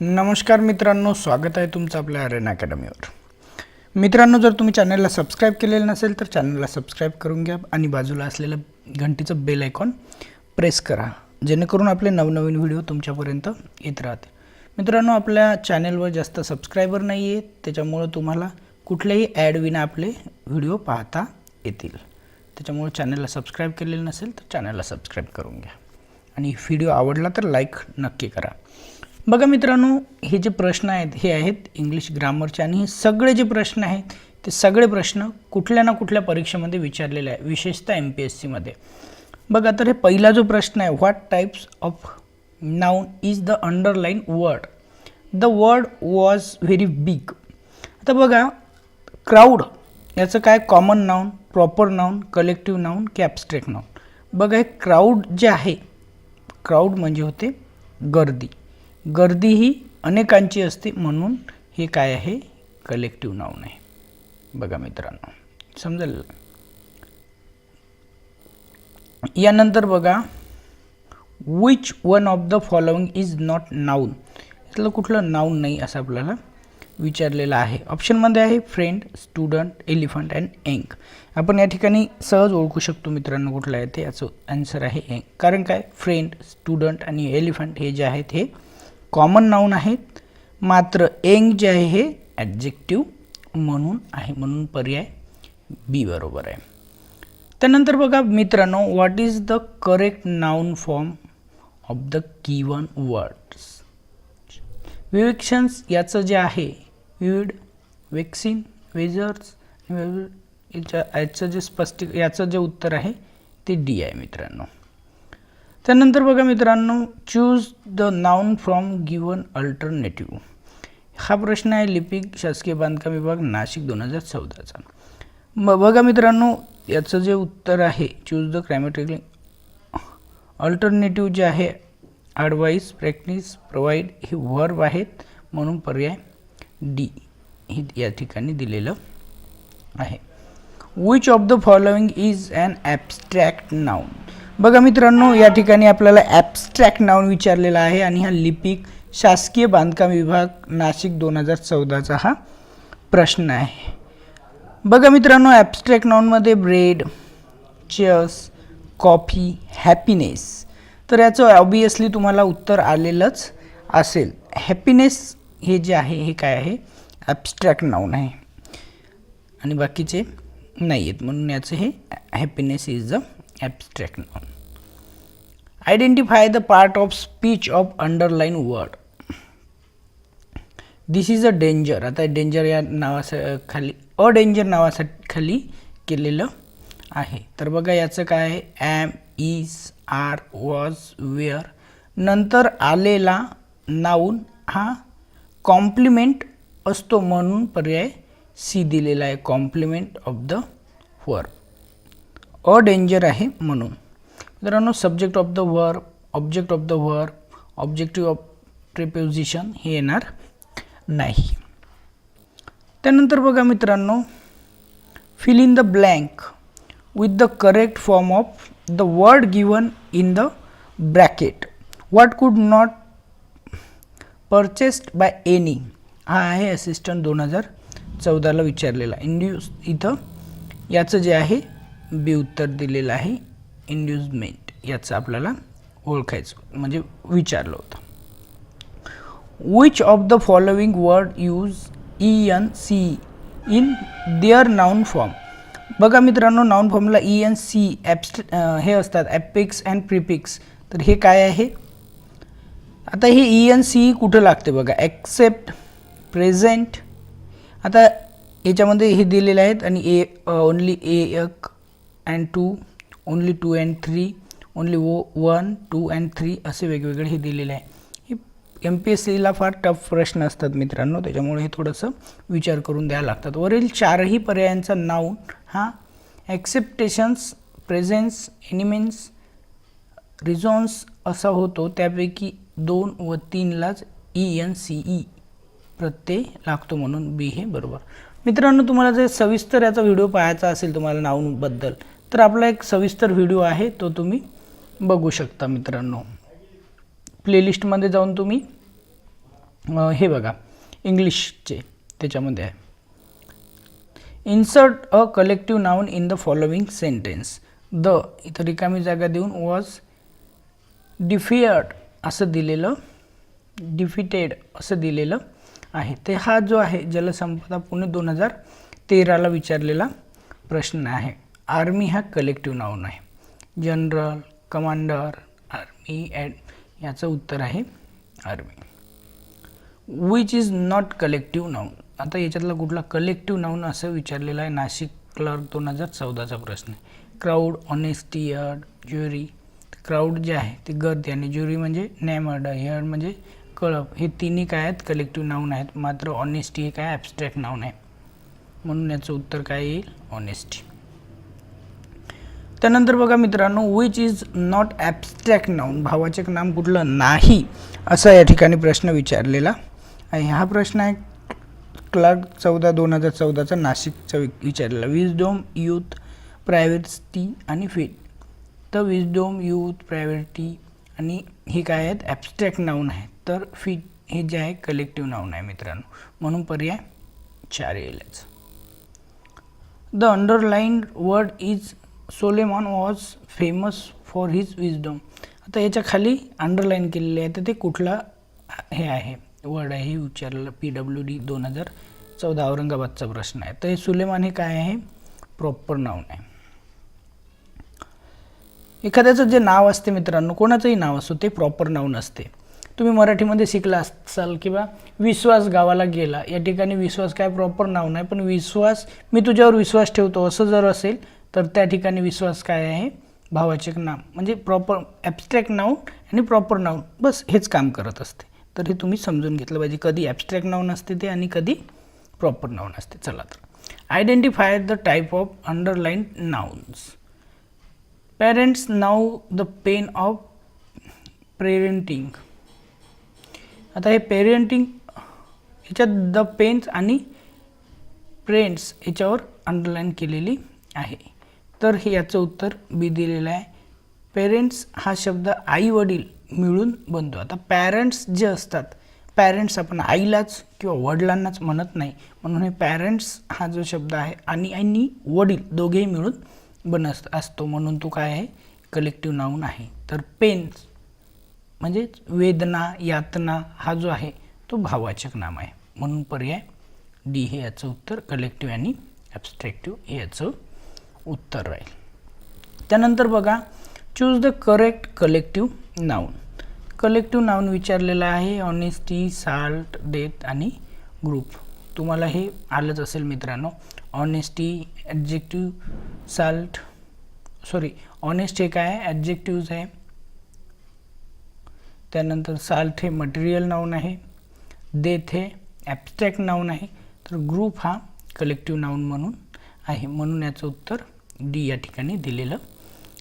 नमस्कार मित्रांनो स्वागत आहे तुमचं आपल्या आर्यन अकॅडमीवर मित्रांनो जर तुम्ही चॅनलला सबस्क्राईब केलेलं नसेल तर चॅनलला सबस्क्राईब करून घ्या आणि बाजूला असलेलं घंटीचं बेल आयकॉन प्रेस करा जेणेकरून आपले नवनवीन व्हिडिओ तुमच्यापर्यंत येत राहते मित्रांनो आपल्या चॅनलवर जास्त सबस्क्रायबर नाही आहेत त्याच्यामुळं तुम्हाला कुठल्याही ॲडविना आपले व्हिडिओ पाहता येतील. त्याच्यामुळे चॅनलला सबस्क्राईब केलेलं नसेल तर चॅनलला सबस्क्राईब करून घ्या. आणि व्हिडिओ आवडला तर लाईक नक्की करा. बघा मित्रांनो हे जे प्रश्न आहेत हे आहेत इंग्लिश ग्रामरचे आणि हे सगळे जे प्रश्न आहेत ते सगळे प्रश्न कुठल्या ना कुठल्या परीक्षेमध्ये विचारलेले आहे विशेषतः एम पी एस सीमध्ये बघा तर हे पहिला जो प्रश्न आहे what types of noun is the underline word the word was very big आता बघा क्राऊड याचं काय common noun proper noun collective noun की ॲबस्ट्रॅक्ट नाऊन बघा हे क्राऊड जे आहे क्राऊड म्हणजे होते गर्दी. गर्दी ही अनेकांची असते म्हणून हे काय आहे? कलेक्टिव्ह नाऊन आहे. बघा मित्रांनो समजेल? यानंतर बघा which one of the following is not noun यातलं कुठलं नाऊन नाही असं आपल्याला विचारलेलं आहे. ऑप्शनमध्ये आहे friend student elephant and ink आपण या ठिकाणी सहज ओळखू शकतो मित्रांनो कुठलं आहे ते. याचं आन्सर आहे एंक कारण काय? फ्रेंड स्टुडंट आणि एलिफंट हे जे आहेत हे कॉमन नाऊन आहेत मात्र एंग जे आहे हे ॲडजेक्टिव्ह म्हणून आहे म्हणून पर्याय बी बरोबर आहे. त्यानंतर बघा मित्रांनो what is the correct noun form of the given words विवेक्शन्स याचं जे आहे विविड वेक्सिन वेजर्स याच्या याचं जे स्पष्ट याचं जे उत्तर आहे ते डी आहे मित्रांनो. त्यानंतर बघा मित्रांनो choose the noun from given alternative हा प्रश्न आहे लिपिक शासकीय बांधकाम विभाग नाशिक दोन हजार चौदाचा. मग बघा मित्रांनो याचं जे उत्तर आहे चूज द क्रॅमेटिकल अल्टरनेटिव्ह जे आहे ॲडवाईस प्रॅक्टिस प्रोव्हाइड हे वर्ब आहेत म्हणून पर्याय डी हे या ठिकाणी दिलेलं आहे. Which of the following is an abstract noun बघा मित्रांनो या ठिकाणी आपल्याला ॲबस्ट्रॅक्ट नाऊन विचारलेला आहे आणि हा लिपिक शासकीय बांधकाम विभाग नाशिक दोन हजार चौदाचा हा प्रश्न आहे. बघा मित्रांनो ॲबस्ट्रॅक्ट नाऊनमध्ये ब्रेड चेअर्स कॉफी हॅपीनेस तर याचं ऑबियसली तुम्हाला उत्तर आलेलंच असेल. हॅपीनेस हे जे आहे हे काय आहे? ॲबस्ट्रॅक्ट नाऊन आहे. आणि बाकीचे नाही आहेत म्हणून याचं हे happiness is the abstract noun. Identify the part of speech of underlying word this is a danger आता डेंजर या नावासा खाली अ डेंजर नावासाठी खाली केलेलं आहे. तर बघा याचं काय आहे? Am is are was were नंतर आलेला नाऊन हा कॉम्प्लिमेंट असतो म्हणून पर्याय सी दिलेला आहे. कॉम्प्लिमेंट ऑफ द वर अ डेंजर आहे म्हणून. मित्रांनो subject of the verb object of the verb objective of preposition हे येणार नाही. त्यानंतर बघा मित्रांनो fill in the blank with the correct form of the word given in the bracket what could not purchased by any हा आहे assistant दोन हजार चौदाला विचारलेला. इंड्यूस इथं याचं जे आहे बी उत्तर दिलेलं आहे. इंड्युजमेंट याचं आपल्याला ओळखायचं म्हणजे विचारलं होतं. Which of the following word use E N C in their noun form बघा मित्रांनो नाऊन फॉर्मला ई एन सी ॲप्स हे असतात ॲपिक्स अँड प्रिपिक्स तर हे काय आहे? आता हे ई एन सी कुठं लागते बघा? ॲक्सेप्ट प्रेझेंट आता याच्यामध्ये हे दिलेले आहेत आणि ए ओनली ए एक and two only two and three only वो वन टू अँड थ्री असे वेगवेगळे हे दिलेले आहे. हे एम पी एस सीला फार टफ प्रश्न असतात मित्रांनो त्याच्यामुळे हे थोडंसं विचार करून द्यावं लागतात. वरील चारही पर्यायांचा नाऊन हा ॲक्सेप्टेशन्स प्रेझेन्स एनिमेन्स रिझॉन्स असा होतो. त्यापैकी दोन व तीनलाच ई एन सी ई प्रत्यय लागतो म्हणून बी हे बरोबर. मित्रांनो तुम्हाला जर सविस्तर याचा व्हिडिओ पाहायचा असेल तुम्हाला नाऊनबद्दल तर आपला एक सविस्तर व्हिडिओ आहे तो तुम्ही बघू शकता मित्रांनो. प्लेलिस्टमध्ये जाऊन तुम्ही हे बघा इंग्लिशचे त्याच्यामध्ये आहे. Insert a collective noun in the following sentence the इथं रिकामी जागा देऊन वॉज डिफियर्ड असं दिलेलं डिफिटेड असं दिलेलं आहे. ते हा जो आहे जलसंपदा पुणे दोन हजार तेराला विचारलेला प्रश्न आहे. आर्मी हा कलेक्टिव्ह नाऊन आहे. जनरल कमांडर आर्मी ॲड याचं उत्तर आहे army. Which is not collective noun आता याच्यातला कुठला कलेक्टिव्ह नाऊन असं विचारलेलं आहे नाशिक क्लर्क दोन हजार चौदाचा प्रश्न आहे. Crowd honesty herd jury crowd जे आहे ते गर्दी आणि ज्युरी म्हणजे नॅमर्ड हेअर्ड म्हणजे कळप. हे तिन्ही काय आहेत? कलेक्टिव्ह नाऊन आहेत. मात्र ऑनेस्टी हे काय? ॲबस्ट्रॅक्ट नाऊन आहे. म्हणून याचं उत्तर काय येईल? ऑनेस्टी त्यानंतर बघा मित्रांनो which is not abstract noun भावाचक नाम कुठलं नाही असा या ठिकाणी प्रश्न विचारलेला आहे. हा प्रश्न आहे क्लार्क चौदा दोन हजार चौदाचा नाशिकचा वि- विचारलेला. विजडोम यूथ प्रायव्हेटी आणि फिट तर विजडोम यूथ प्रायव्हेटी आणि हे काय आहेत? ॲबस्ट्रॅक्ट नाऊन आहे तर फिट हे जे आहे कलेक्टिव्ह नाऊन आहे मित्रांनो. म्हणून पर्याय चार येईलच. The underline word is Solomon was famous for his wisdom आता याच्या खाली अंडरलाईन केलेले आहे तर ते कुठला हे आहे? वर्ड आहे हे विचारलेलं पी डब्ल्यू डी दोन हजार चौदा औरंगाबादचा प्रश्न आहे. तर हे सुलेमान हे काय आहे? प्रॉपर नाऊन आहे. एखाद्याचं जे नाव असते मित्रांनो कोणाचंही नाव असो ते प्रॉपर नाऊन असते. तुम्ही मराठीमध्ये शिकला असाल किंवा विश्वास गावाला गेला या ठिकाणी विश्वास काय प्रॉपर नाव नाही पण विश्वास मी तुझ्यावर विश्वास ठेवतो असं जर असेल तर त्या ठिकाणी विश्वास काय आहे? भावाचक नाम म्हणजे प्रॉपर ॲबस्ट्रॅक्ट नाऊन आणि प्रॉपर नाऊन बस हेच काम करत असते. तर हे तुम्ही समजून घेतलं पाहिजे. कधी ॲबस्ट्रॅक्ट नाऊन असते ते आणि कधी प्रॉपर नाऊन असते. चला तर. Identify the type of underline nouns parents now the pen of parenting आता हे पेरेंटिंग ह्याच्यात द पेन्स आणि प्रेंट्स ह्याच्यावर अंडरलाईन केलेली आहे. तर हे याचं उत्तर बी दिलेलं आहे. पेरेंट्स हा शब्द आई वडील मिळून बनतो. आता पॅरेंट्स जे असतात पॅरेंट्स आपण आईलाच किंवा वडिलांनाच म्हणत नाही. म्हणून हे पॅरेंट्स हा जो शब्द आहे आणि आणि वडील दोघेही मिळून बनत असतो. म्हणून तो काय आहे? कलेक्टिव्ह नाऊन आहे. तर पेन्स म्हणजे वेदना यातना हा जो आहे तो भाववाचक नाम आहे. म्हणून पर्याय डी हे याचं उत्तर. कलेक्टिव्ह आणि ॲबस्ट्रॅक्टिव्ह हे याचं उत्तर राहील. त्यानंतर बघा choose the correct collective noun collective noun विचारलेलं आहे ऑनेस्टी साल्ट डेथ आणि ग्रुप तुम्हाला हे आलंच असेल मित्रांनो. Honesty adjective salt sorry honest हे काय? आहे ॲडजेक्टिव्ज आहे. त्यानंतर साल्ट हे मटेरियल नाऊन आहे. डेथ हे ॲबस्ट्रॅक्ट नाऊन आहे. तर ग्रुप हा कलेक्टिव्ह नाऊन म्हणून आहे. म्हणून याचं उत्तर डी या ठिकाणी दिलेलं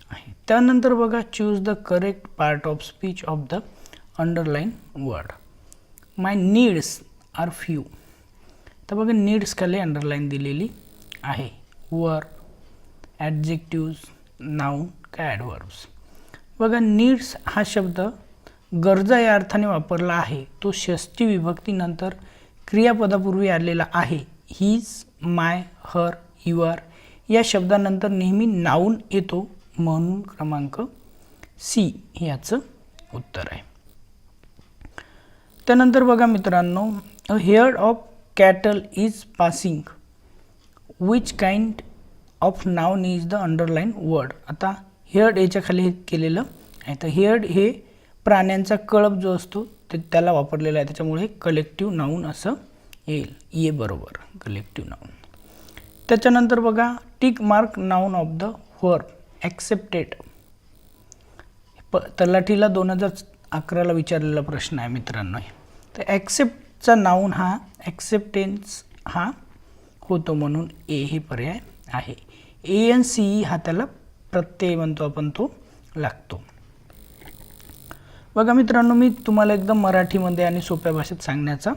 आहे. त्यानंतर बघा choose the correct part of speech of the underline word my needs are few तर बघा नीड्स खाली अंडरलाईन दिलेली आहे. वर ॲडजेक्टिव्ज नाऊन काय ॲडवर्ब्स बघा नीड्स हा शब्द गरजा या अर्थाने वापरला आहे. तो षष्टी विभक्तीनंतर क्रियापदापूर्वी आलेला आहे. हीज माय हर युअर या शब्दानंतर नेहमी नाऊन येतो म्हणून क्रमांक सी याचं उत्तर आहे. त्यानंतर बघा मित्रांनो a herd of cattle is passing which kind of noun is the underline word आता हेअर्ड याच्या खाली हे केलेलं आहे. तर हेअर्ड हे प्राण्यांचा कळप जो असतो ते त्याला वापरलेला आहे. त्याच्यामुळे कलेक्टिव्ह नाऊन असं येईल. ये बरोबर कलेक्टिव्ह नाऊन त्याच्यानंतर बघा tick mark noun of the verb accepted प तलाठीला दोन हजार अकराला विचारलेला प्रश्न आहे मित्रांनो. तर ॲक्सेप्टचा नाऊन हा ॲक्सेप्टेन्स हा होतो म्हणून ए हे पर्याय आहे. ए एन सी ई हा त्याला प्रत्यय म्हणतो आपण तो लागतो. बघा मित्रांनो मी तुम्हाला एकदम मराठीमध्ये आणि सोप्या भाषेत सांगण्याचा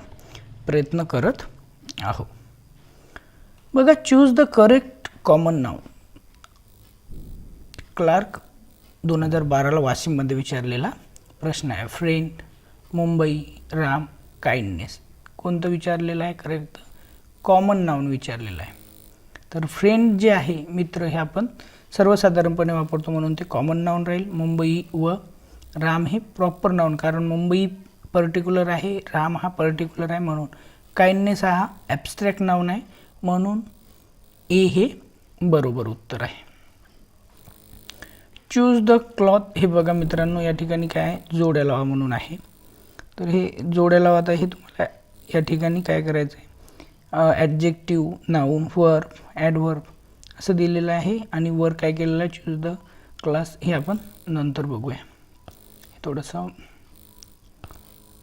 प्रयत्न करत आहो. बघा choose the correct common now clerk दोन हजार बाराला वाशिममध्ये विचारलेला प्रश्न आहे. फ्रेंड मुंबई राम काइंडनेस कोणतं विचारलेलं आहे? करेक्ट कॉमन नाऊन विचारलेलं आहे. तर फ्रेंड जे आहे मित्र हे आपण सर्वसाधारणपणे वापरतो म्हणून ते कॉमन नाऊन राहील. मुंबई व राम हे प्रॉपर नाऊन कारण मुंबई पर्टिक्युलर आहे राम हा पर्टिक्युलर आहे म्हणून. काइंडनेस हा ॲबस्ट्रॅक्ट नाऊन आहे. म्हणून ए हे बरोबर उत्तर आहे. चूज द क्लॉथ हे बघा मित्रांनो या ठिकाणी काय आहे? जोड्या लावा म्हणून आहे. तर हे जोड्या लावा आहे तुम्हाला या ठिकाणी काय करायचं आहे ॲडजेक्टिव्ह नाऊन वर्ब ॲडवर्ब असं दिलेलं आहे आणि वर काय केलेलं आहे? चूज द क्लास हे आपण नंतर बघूया. थोडंसं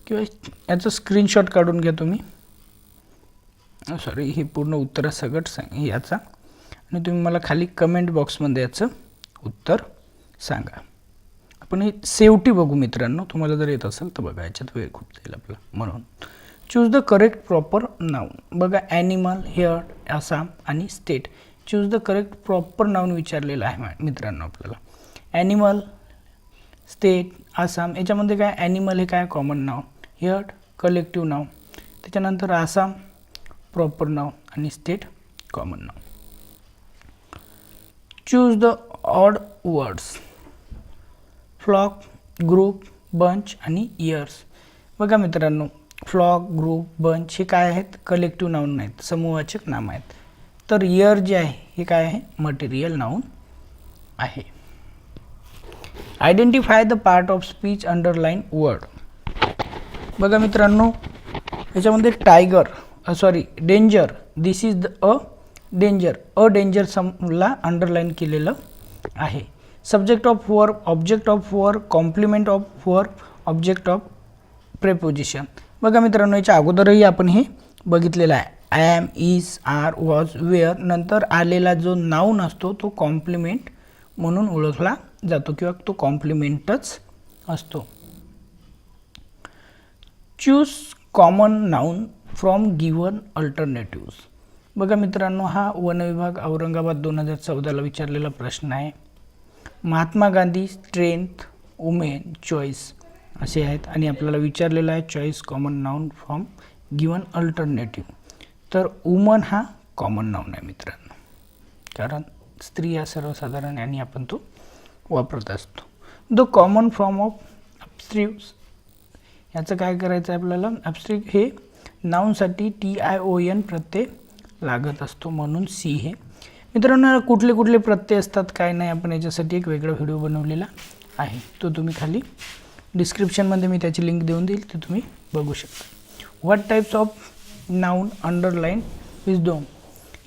किंवा याचं स्क्रीनशॉट काढून घ्या तुम्ही. सॉरी हे पूर्ण उत्तरासकट सांग याचा. आणि तुम्ही मला खाली कमेंट बॉक्समध्ये याचं उत्तर सांगा. आपण हे सेवटी बघू मित्रांनो तुम्हाला जर येत असेल तर बघा याच्यात वेळ खूप जाईल आपला. म्हणून choose the correct proper noun बघा ॲनिमल हेअर आसाम आणि state choose the correct proper noun विचारलेलं आहे मित्रांनो आपल्याला. ॲनिमल स्टेट आसाम याच्यामध्ये काय? ॲनिमल हे काय? कॉमन नाव हेअर कलेक्टिव्ह नाव त्याच्यानंतर आसाम प्रॉपर नाव आणि state common now choose the odd words flock group bunch आणि इयर्स बघा मित्रांनो फ्लॉक ग्रुप बंच हे काय आहेत? कलेक्टिव्ह नाऊन नाहीत समूहाचक नाम आहेत. तर इयर जे आहे हे काय आहे? मटेरियल नाऊन आहे. Identify the part of speech underline word बघा मित्रांनो याच्यामध्ये tiger sorry danger this is the a danger a danger Samla underline केलेलं आहे. Subject of verb object of verb complement of verb object of preposition बघा मित्रांनो याच्या अगोदरही आपण हे बघितलेलं आहे. I am is are was were नंतर आलेला जो नाऊन असतो तो कॉम्प्लिमेंट म्हणून ओळखला जातो किंवा तो कॉम्प्लिमेंटच असतो. Choose common noun from given alternatives बघा मित्रांनो हा वन विभाग औरंगाबाद दोन हजार चौदाला विचारलेला प्रश्न आहे. Mahatma Gandhi strength women choice असे आहेत आणि आपल्याला विचारलेलं आहे choice common noun from given alternative. तर वुमन हा कॉमन नाऊन आहे मित्रांनो. कारण स्त्री हा सर्वसाधारण आणि आपण तो वापरत असतो. द कॉमन फॉर्म ऑफ अपस्ट्रीव्स याचं काय करायचं आहे आपल्याला? ॲबस्ट्रिक हे नाऊनसाठी टी आय ओ एन प्रत्यय लागत असतो म्हणून सी हे. मित्रांनो कुठले कुठले प्रत्यय असतात काय नाही आपण याच्यासाठी एक वेगळा व्हिडिओ बनवलेला आहे. तो तुम्ही खाली डिस्क्रिप्शनमध्ये मी त्याची लिंक देऊन देईल ते तुम्ही बघू शकता. What types of noun underline wisdom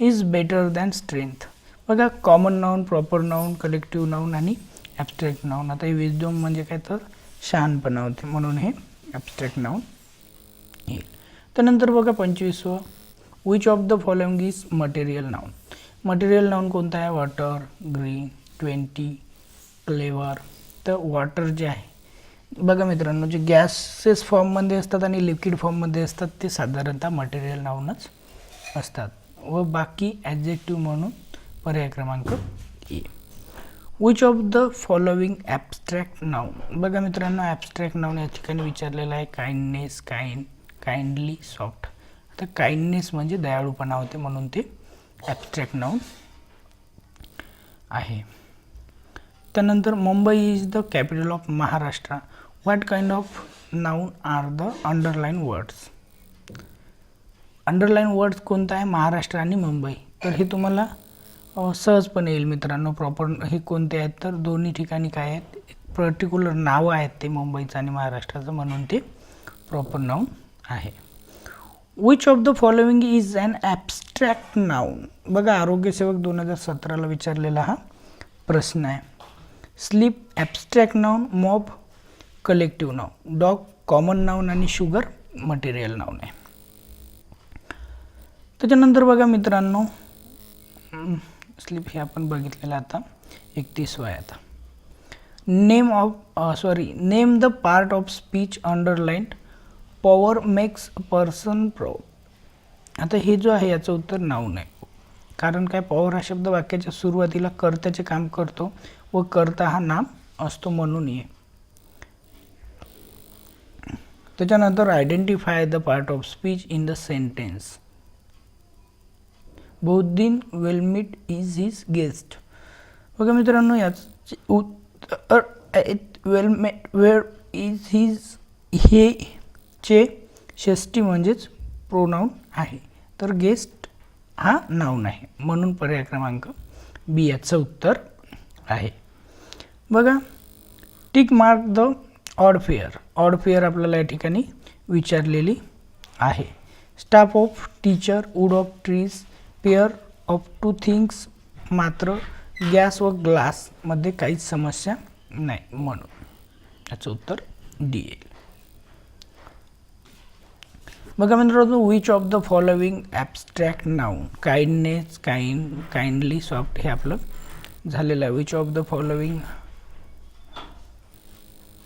is better than strength बघा common noun proper noun collective noun आणि ॲबस्ट्रॅक्ट नाऊन आता हे विजडोम म्हणजे काय तर शहाणपणा होते म्हणून हे ॲबस्ट्रॅक्ट नाऊन त्यानंतर बघा पंचवीसवं. Which of the following is material noun material noun कोणतं आहे? वॉटर ग्रीन ट्वेंटी क्लेवर तर वॉटर जे आहे बघा मित्रांनो जे गॅसेस फॉर्ममध्ये असतात आणि लिक्विड फॉर्ममध्ये असतात ते साधारणतः मटेरियल नाऊनच असतात. व बाकी ॲजेक्टिव्ह म्हणून पर्याय क्रमांक A. Which of the following abstract noun बघा मित्रांनो ॲबस्ट्रॅक्ट नाऊन या ठिकाणी विचारलेलं आहे काइंडनेस काइंड काइंडली सॉफ्ट आता काइंडनेस म्हणजे दयाळूपणा होते म्हणून ते ॲबस्ट्रॅक्ट नाऊन आहे. त्यानंतर Mumbai is the capital of Maharashtra. What kind of noun are the underline words underline words कोणतं आहे? महाराष्ट्र आणि मुंबई. तर हे तुम्हाला सहजपणे येईल मित्रांनो प्रॉपर हे कोणते आहेत? तर दोन्ही ठिकाणी काय आहेत? पर्टिक्युलर नावं आहेत ते मुंबईचं आणि महाराष्ट्राचं म्हणून ते प्रॉपर नाऊन आहे. Which of the following is an abstract noun बघा आरोग्यसेवक दोन हजार सतराला विचारलेला हा प्रश्न आहे. Sleep abstract noun mob collective noun dog common noun आणि शुगर मटेरियल नाऊन आहे. त्याच्यानंतर बघा मित्रांनो स्लीप हे आपण बघितलेलं आता. एकतीस आहे आता. Name of sorry name the part of speech underline power makes person proud आता हे जो आहे याचं उत्तर नाऊन आहे कारण काय पॉवर हा शब्द वाक्याच्या सुरुवातीला कर्त्याचे काम करतो व कर्ता हा नाम असतो म्हणून ये. त्याच्यानंतर identify the part of speech in the sentence बौद्दीन वेलमिट इज हिज गेस्ट बघा मित्रांनो याच उत्तर वेलमेट वेअर इज हिज हे चे षष्टी म्हणजेच प्रोनाऊन आहे. तर गेस्ट हा नाऊन आहे. म्हणून पर्याय क्रमांक बी याचं उत्तर आहे. बघा tick mark the odd pair odd pair आपल्याला या ठिकाणी विचारलेली आहे. Staff of teacher wood of trees pair of two things मात्र गॅस व ग्लासमध्ये काहीच समस्या नाही. म्हणून याचं उत्तर डी येईल बघा मित्रांनो which of the following abstract noun kindness kind kindly soft हे आपलं झालेलं आहे. Which of the following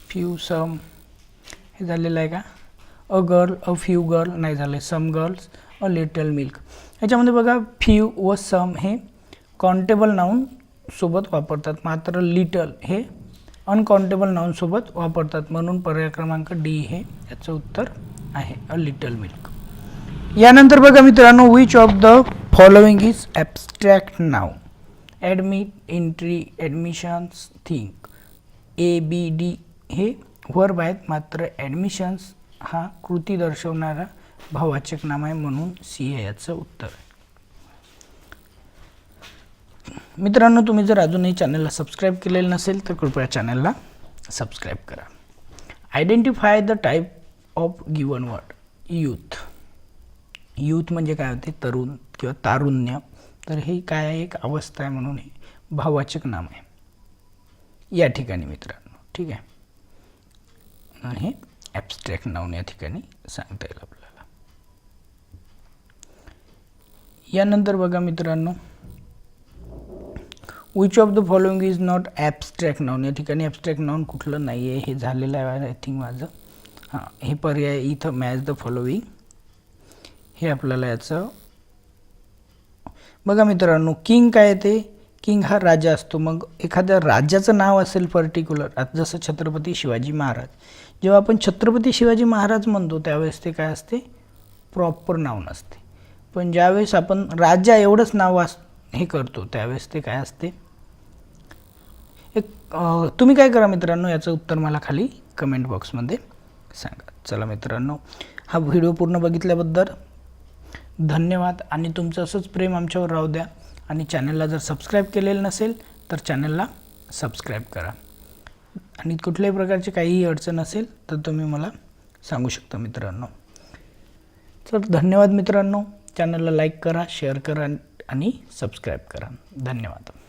few some हे झालेलं आहे का? A girl a few girl नाही झालं आहे. Some girls a little milk याच्यामध्ये बघा फ्यू व सम हे कॉन्टेबल नाऊन सोबत वापरतात. मात्र लिटल हे अनकाउंटेबल नाऊनसोबत वापरतात. म्हणून पर्याय क्रमांक डी हे याचं उत्तर आहे अ लिटल मिल्क यानंतर बघा मित्रांनो which of the following is abstract now admit entry admissions think A B D हे वर्ब आहेत मात्र ॲडमिशन्स हा कृती दर्शवणारा भाववाचक नाम आहे म्हणून सी आहे याचं उत्तर आहे. मित्रांनो तुम्ही जर अजूनही चॅनलला सबस्क्राईब केलेलं नसेल तर कृपया चॅनलला सबस्क्राईब करा. Identify the type of given word youth youth म्हणजे काय होते? तरुण किंवा तारुण्य. तर हे काय एक अवस्था आहे म्हणून हे भाववाचक नाम आहे. या ठिकाणी मित्रांनो ठीक आहे? हे ॲबस्ट्रॅक्ट नाऊन या ठिकाणी सांगता येईल आपल्याला. यानंतर बघा मित्रांनो which of the following is not abstract noun या ठिकाणी ॲबस्ट्रॅक्ट नाऊन कुठलं नाही आहे हे झालेलं आहे आय थिंक माझं. हां हे पर्याय इथं मॅच द फॉलोविंग हे आपल्याला याचं बघा मित्रांनो किंग काय ते? किंग हा राजा असतो. मग एखाद्या राज्याचं नाव असेल पर्टिक्युलर आता जसं छत्रपती शिवाजी महाराज. जेव्हा आपण छत्रपती शिवाजी महाराज म्हणतो त्यावेळेस ते काय असते? प्रॉपर नाव नसते पण ज्यावेळेस आपण राजा एवढंच नाव अस हे करतो त्यावेळेस ते काय असते? एक तुम्ही काय करा मित्रांनो याचं उत्तर मला खाली कमेंट बॉक्समध्ये सांगा. चला मित्रांनो हा व्हिडिओ पूर्ण बघितल्याबद्दल धन्यवाद आणि तुमचं असंच प्रेम आमच्यावर राहू द्या. आणि चॅनलला जर सबस्क्राईब केलेलं नसेल तर चॅनलला सबस्क्राईब करा. आणि कुठल्याही प्रकारची काहीही अडचण असेल तर तुम्ही मला सांगू शकता मित्रांनो. तर धन्यवाद मित्रांनो. चॅनलला लाईक करा शेअर करा आणि सबस्क्राईब करा. धन्यवाद.